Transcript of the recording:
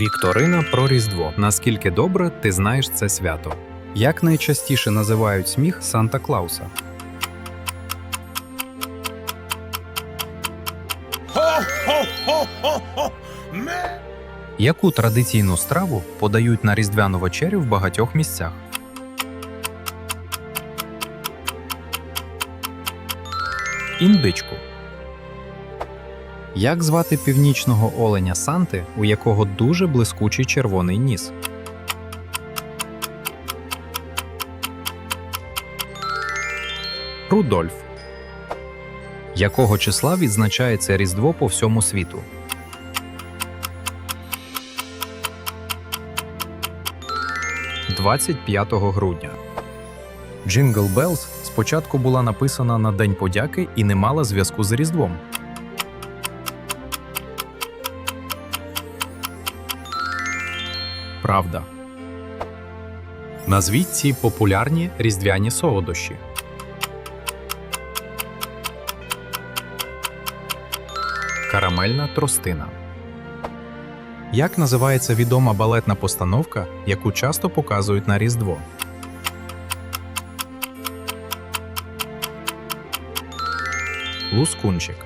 Вікторина про Різдво. Наскільки добре ти знаєш це свято? Як найчастіше називають сміх Санта Клауса? Яку традиційну страву подають на різдвяну вечерю в багатьох місцях? Індичку. Як звати північного оленя Санти, у якого дуже блискучий червоний ніс? Рудольф. Якого числа відзначається Різдво по всьому світу? – 25 грудня. Джингл Белls спочатку була написана на День подяки і не мала зв'язку з Різдвом. Правда. Назвіть ці популярні різдвяні солодощі. Карамельна тростина. Як називається відома балетна постановка, яку часто показують на Різдво? Лускунчик.